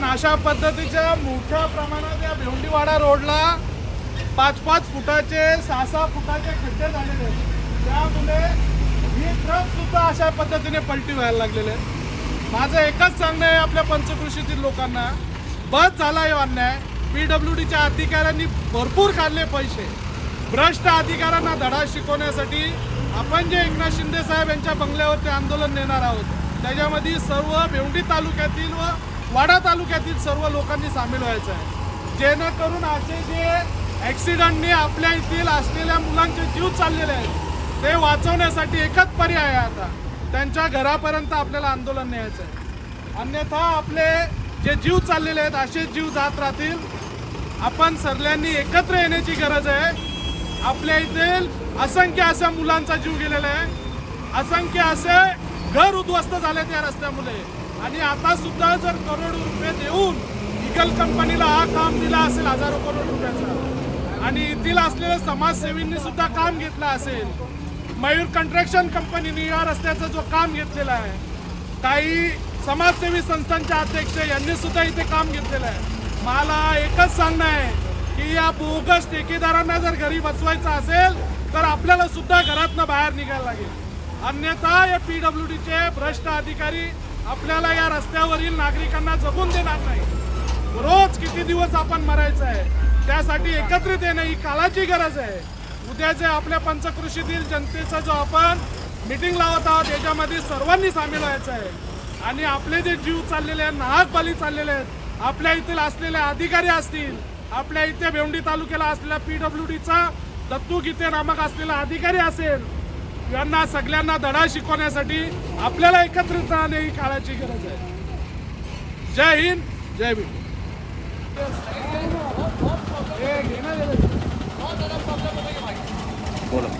पण अशा पद्धतीच्या मोठ्या प्रमाणात या भेवंडीवाडा रोडला पाच पाच फुटाचे सहा सहा फुटाचे खड्डे झालेले आहेत. त्यामुळे ही ट्रक सुद्धा अशा पद्धतीने पलटी व्हायला लागलेले आहेत माझं एकच सांगणं आहे आपल्या पंचकृषीतील लोकांना. बस झाला हे हो अन्याय. पी डब्ल्यू डीच्या अधिकाऱ्यांनी भरपूर काढले पैसे. भ्रष्ट अधिकाऱ्यांना धडा शिकवण्यासाठी आपण जे एकनाथ शिंदे साहेब यांच्या बंगल्यावरती आंदोलन नेणार आहोत त्याच्यामध्ये सर्व भेवंडी तालुक्यातील व वाडा तालुक्यातील सर्व लोकांनी सामील व्हायचं आहे. जेणेकरून असे जे ॲक्सिडंटने आपल्या येथील असलेल्या मुलांचे जीव चाललेले आहेत ते वाचवण्यासाठी एकच पर्याय आहे आता. त्यांच्या घरापर्यंत आपल्याला आंदोलन न्यायचं आहे. अन्यथा आपले जे जीव चाललेले आहेत असे जीव जात राहतील. आपण सरल्यांनी एकत्र येण्याची गरज आहे. आपल्या येथील असंख्य अशा मुलांचा जीव गेलेला आहे. असंख्य असे घर उद्ध्वस्त झाले त्या रस्त्यामुळे. आणि आता सुद्धा जर करोड रुपये देऊन इगल कंपनीला हा काम दिला असेल हजारो करोड रुपयाचा आणि येथील असलेल्या समाजसेवींनी सुद्धा काम घेतलं असेल मयूर कंस्ट्रक्शन कंपनीने या रस्त्याचा जो काम घेतलेला आहे काही समाजसेवी संस्थांचे अध्यक्ष यांनी सुद्धा इथे काम घेतलेलं आहे. मला एकच सांगणं आहे की या बोगस ठेकेदारांना जर घरी बसवायचं असेल तर आपल्याला सुद्धा घरातनं बाहेर निघायला लागेल. अन्यथा या पी डब्ल्यू डीचे भ्रष्ट अधिकारी आपल्याला या रस्त्यावरील नागरिकांना जगून देणार नाही. रोज किती दिवस आपण मरायचं आहे? त्यासाठी एकत्रित येणं ही काळाची गरज आहे. उद्या जे आपल्या पंचकृषीतील जनतेचा जो आपण मिटिंग लावत आहोत याच्यामध्ये सर्वांनी सामील व्हायचं आहे. आणि आपले जे जीव चाललेले आहेत नाहक बली चाललेले आहेत आपल्या इथील असलेले अधिकारी असतील आपल्या इथे भेवंडी तालुक्याला असलेला पी डब्ल्यू डीचा दत्तू गीते नामक असलेला अधिकारी असेल यांना सगळ्यांना धडा शिकवण्यासाठी आपल्याला एकत्रित राहणे ही काळाची गरज आहे. जय हिंद जय भीम.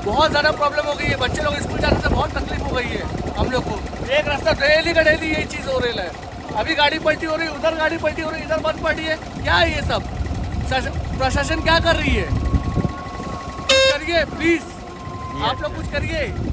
बहुत ज़्यादा प्रॉब्लम हो गई है। बच्चे लोग स्कूल जाने से बहुत तकलीफ हो गई है हम लोग को। एक रास्ता डेली का डेली यही चीज़ हो रही है। अभी गाड़ी पलटी हो रही है उधर गाड़ी पलटी हो रही है इधर बंद पड़ी है। क्या है ये सब? शासन- प्रशासन क्या कर रही है? करिए प्लीज आप लोग कुछ करिए।